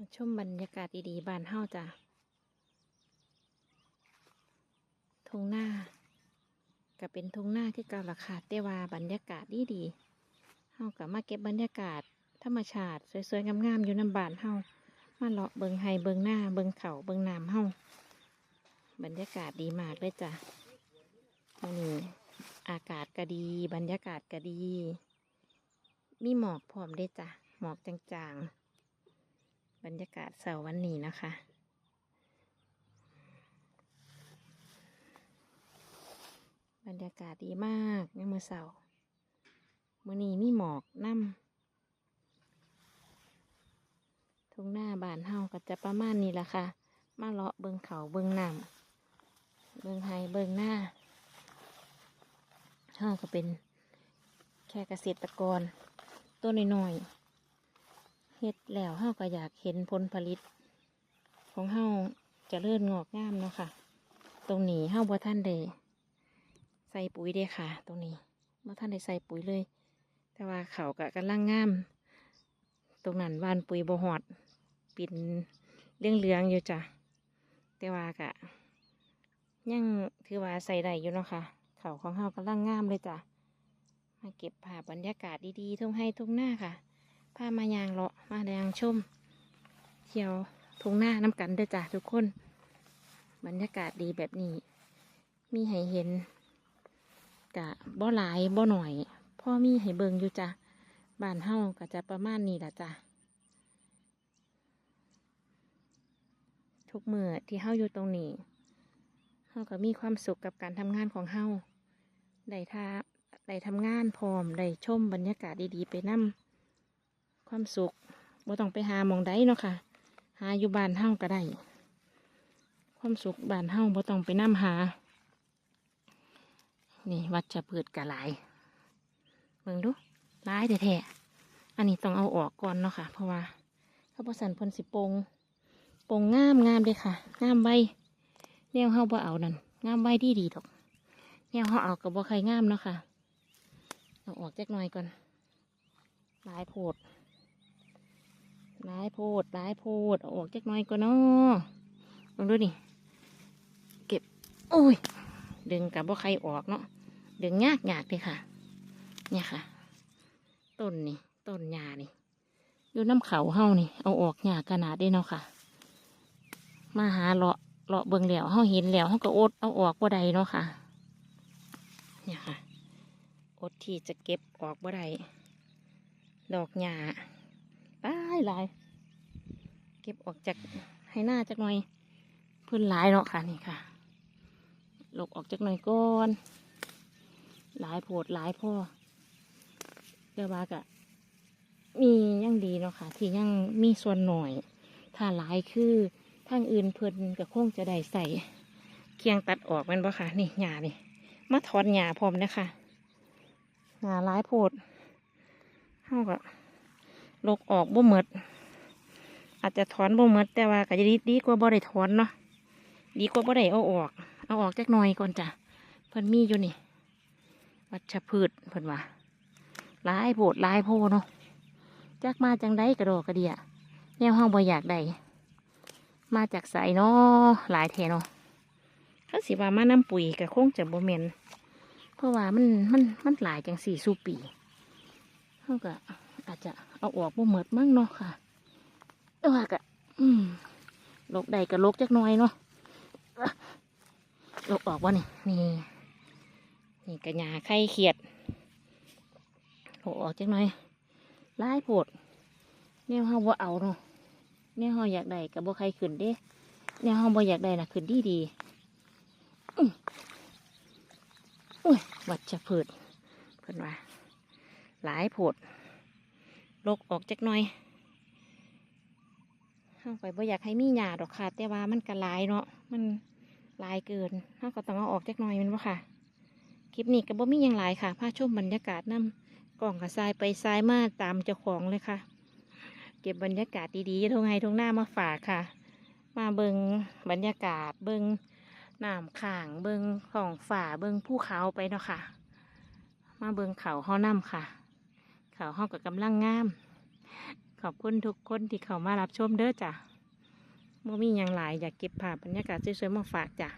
มาชมบรรยากาศดีๆบานเฮาจ้ะทงหน้าก็เป็นทงหน้าที่เก่าราคาแต่ว่าบรรยากาศดีดีๆเฮาก็มาเก็บบรรยากาศธรรมชาติสวยๆงามๆอยู่น้ำบานเฮามาเลาะเบิงไฮเบิงหน้าเบิงเขาเบิงน้ำเฮาบรรยากาศดีมากเลยจ้ะวันนี้อากาศก็ดี บรรยากาศก็ดี มีหมอกพร้อมเด้จ้ะหมอกจางๆ บรรยากาศเสาร์วันนี้นะคะบรรยากาศดีมากในมือเสาร์มื้อนี้มีหมอกน้ำทุ่งหน้าบานเฮาก็จะประมาณนี้ละค่ะ มาเลาะเบิงเขาเบิงน้ำเบิงไฮเบิงหน้าเฮาก็เป็นแค่เกษตรกรตัวน้อยๆ เฮ็ดแล้วเฮาก็อยากเห็นผลผลิต ของเฮาจะเลื่อนงอกงามเนาะค่ะ ตรงนี้เฮาบ่ท่านได้ใส่ปุ๋ยเด้ค่ะ ตรงนี้บ่ท่านได้ใส่ปุ๋ยเลย แต่ว่าเขาก็กำลังงาม ตรงนั้นบ้านปุ๋ยบ่ฮอดปินเรื่องเหลืองๆอยู่จ้ะแต่ว่ากะยังถือว่าใส่ได้อยู่เนาะค่ะ เขาของเฮากำลังงามเลยจ้ะมาเก็บภาพบรรยากาศดีๆทุ่งให้ทุ่งหน้าค่ะพามายางเลาะ มาแดงชมเที่ยวทุ่งหน้าน้ำกันเด้อจ้ะทุกคน บรรยากาศดีแบบนี้ มีให้เห็นกะบ่หลายบ่หน่อยพ่อมีให้เบิงอยู่จ้ะบ้านเฮาก็จะประมาณนี้ละจ้ะทุกเมื่อที่เฮาอยู่ตรงนี้เฮาก็มีความสุขกับการทำงานของเฮาได้ท่าได้ทำงานพร้อมได้ชมบรรยากาศดีๆ ไปนํความสุข บ่ต้องไปหามองใดเนาะค่ะ หาอยู่บ้านเฮาก็ได้ ความสุขบ้านเฮาบ่ต้องไปนํหา นี่วัชพืชกะหลายเบิ่งดูหลายแท้ๆอันนี้ต้องเอาออกก่อนเนาะค่ะ เพราะว่าเขาบ่สันเพ่นสิโปงโปงงามงามเลยค่ะ งามใบแนวเฮาบ่เอานั่นงามใบดีดีดอกแนวเฮาเอากับบ่ใครงามเนาะค่ะเอาออกจักหน่อยก่อนลายโพด หลายโพดหลายโพดออกจักหน่อยก็เนาะลองดูนี่เก็บโอ้ย ดึงกับว่าใครออกเนาะดึงยากยากเลยค่ะ เนี่ยค่ะ ต้นนี่ต้นหญ้านี่อยู่น้ำเขาเฮานี่ เอาออกหยากขนาดได้เนาะค่ะ มาหาเลาะเลาะเบิ่งแล้วเฮาเห็นแล้วเฮาก็อดเอาออกบ่ได้เนาะค่ะ เนี่ยค่ะอดที่จะเก็บออกบ่ได้ดอกหญ้า หลายหลาย เก็บออกจากให้หน้าจักหน่อยเพื่อนหลายเนาะค่ะนี่ค่ะหลกออกจากหน่อยก่อนหลายโพดหลายพ่อเดี๋ยวว่ากะมียังดีเนาะค่ะ ที่ยังมีส่วนหน่อย ถ้าหลายคือทางอื่นเพื่อนก็คงจะได้ใส่เคียงตัดออกมันบ่ค่ะ นี่หญ้านี่มาถอนหญ้าพร้อมนะคะหญ้าหลายโพดเฮาก็ ลกออกบ่หมดอาจจะถอนบ่หมดแต่ว่าก็จะดีดีกว่าบ่ได้ถอนเนาะดีกว่าบ่ได้เอาออก เอาออกจักหน่อยก่อนจ้ะเพิ่นมีอยู่นี่ วัชพืชเพิ่นว่าลายโพดลายโพเนาะจักมาจังไดกระโดดกระเดียแนวห้องบ่อยากได้มาจากใสเนาะหลายแทเนาะถ้าสิว่ามาน้ำปุ๋ยก็คงจะบ่แม่นเพราะว่ามันมันมันหลายจังสี่สูปีเฮาก็อาจจะ เอาออกบ่หมดมั้งเนาะค่ะแต่ว่าก็อืมลกใดก็ลกจักหน่อยเนาะลกออกวะนี่นี่นี่กระยาไข่เขียดลกออกจักหน่อยหลายโพดแนวเฮาบ่เอาเนาะแนวเฮาอยากได้กับบ่ใครขึ้นเด้แนวเฮาบ่อยากได้น่ะขึ้นดีดีอุ้ยวัดจะเพืชเพิ่นว่าหลายโพด ลกออกจักหน่อยเฮาไปบ่อยากให้มีหญ้าดอกค่ะ แต่ว่ามันก็หลายเนาะมันลายเกินเฮาก็ต้องเอาออกจักหน่อยมันบ่ค่ะ คลิปนี้ก็บ่มียังหลายค่ะพาชมบรรยากาศนํกล่องกับทรายไปทรายมาตามเจ้าของเลยค่ะ เก็บบรรยากาศดีๆทงไห้ทงหน้ามาฝากค่ะ มาเบิงบรรยากาศเบิงน้ำข่างเบิงของฝ่าเบิงภูเขาไปเนาะค่ะ มาเบิงเขาเฮานํค่ะ เขาห้องกับกำลังงาม ขอบคุณทุกคนที่เข้ามารับชมเด้อจ้ะโมมีอยังหลายอยากเก็บภาพบรรยากาศสวยๆมาฝากจ้ะ